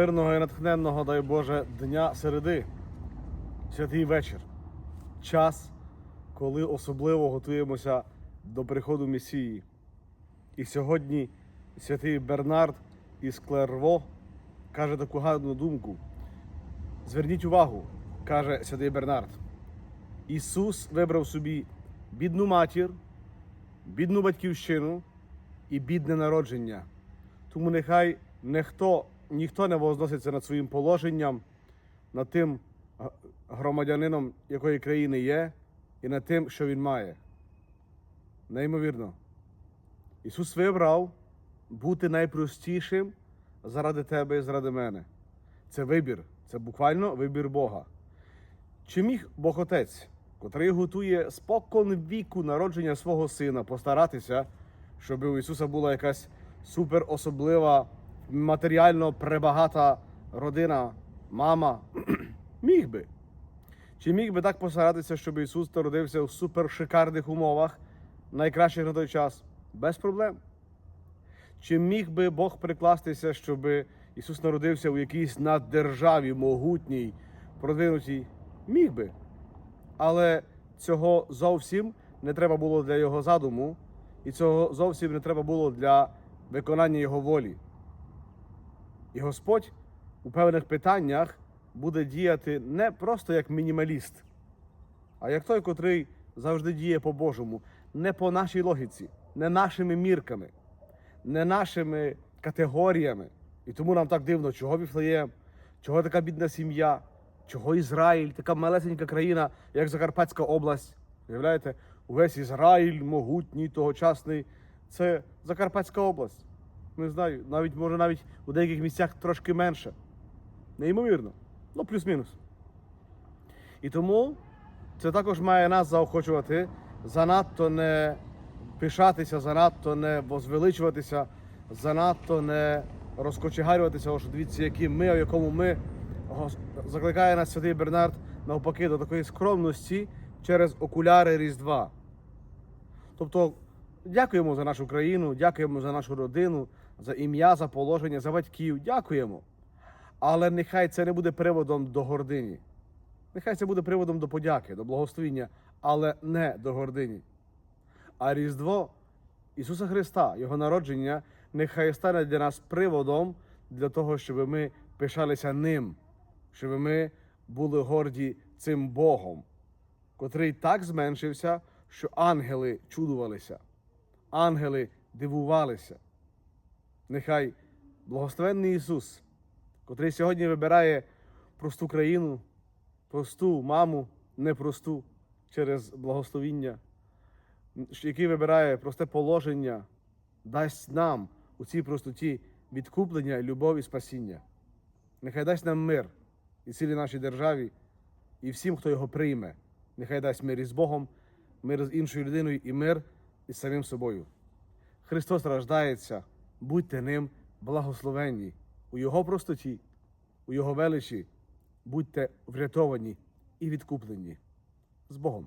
Мирного і натхненного, дай Боже, дня середи, святий вечір. Час, коли особливо готуємося до приходу Месії. І сьогодні святий Бернард із Клерво каже таку гарну думку. Зверніть увагу, каже святий Бернард. Ісус вибрав собі бідну матір, бідну батьківщину і бідне народження. Тому нехай ніхто, ніхто не возноситься над своїм положенням, над тим громадянином, якої країни є, і над тим, що він має. Неймовірно. Ісус вибрав бути найпростішим заради тебе і заради мене. Це вибір, це буквально вибір Бога. Чи міг Бог Отець, котрий готує спокон віку народження свого сина, постаратися, щоб у Ісуса була якась супер особлива, матеріально пребагата родина, мама? міг би. Чи міг би так постаратися, щоб Ісус народився в супер шикарних умовах, найкращих на той час? Без проблем. Чи міг би Бог прикластися, щоб Ісус народився у якійсь наддержаві, могутній, продвинутій? Міг би. Але цього зовсім не треба було для Його задуму, і цього зовсім не треба було для виконання Його волі. І Господь у певних питаннях буде діяти не просто як мінімаліст, а як той, котрий завжди діє по-божому, не по нашій логіці, не нашими мірками, не нашими категоріями. І тому нам так дивно, чого Віфлеєм, чого така бідна сім'я, чого Ізраїль, така малесенька країна, як Закарпатська область. Уявляєте, увесь Ізраїль, могутній, тогочасний, це Закарпатська область. Не знаю, навіть може навіть у деяких місцях трошки менше. Неймовірно. Ну, плюс-мінус. І тому це також має нас заохочувати занадто не пишатися, занадто не возвеличуватися, занадто не розкочегарюватися, що дивіться, які ми, в якому ми закликає нас святий Бернард навпаки до такої скромності через окуляри Різдва. Тобто, дякуємо за нашу країну, дякуємо за нашу родину, за ім'я, за положення, за батьків. Дякуємо. Але нехай це не буде приводом до гордині. Нехай це буде приводом до подяки, до благословіння, але не до гордині. А Різдво Ісуса Христа, Його народження, нехай стане для нас приводом для того, щоб ми пишалися ним, щоб ми були горді цим Богом, котрий так зменшився, що ангели чудувалися, ангели дивувалися. Нехай благословенний Ісус, котрий сьогодні вибирає просту країну, просту маму, непросту через благословіння, який вибирає просте положення, дасть нам у цій простоті відкуплення, любов і спасіння. Нехай дасть нам мир і цілій нашій державі, і всім, хто його прийме. Нехай дасть мир із Богом, мир з іншою людиною і мир і самим собою. Христос рождається, будьте ним благословенні. У Його простоті, у Його величі будьте врятовані і відкуплені з Богом.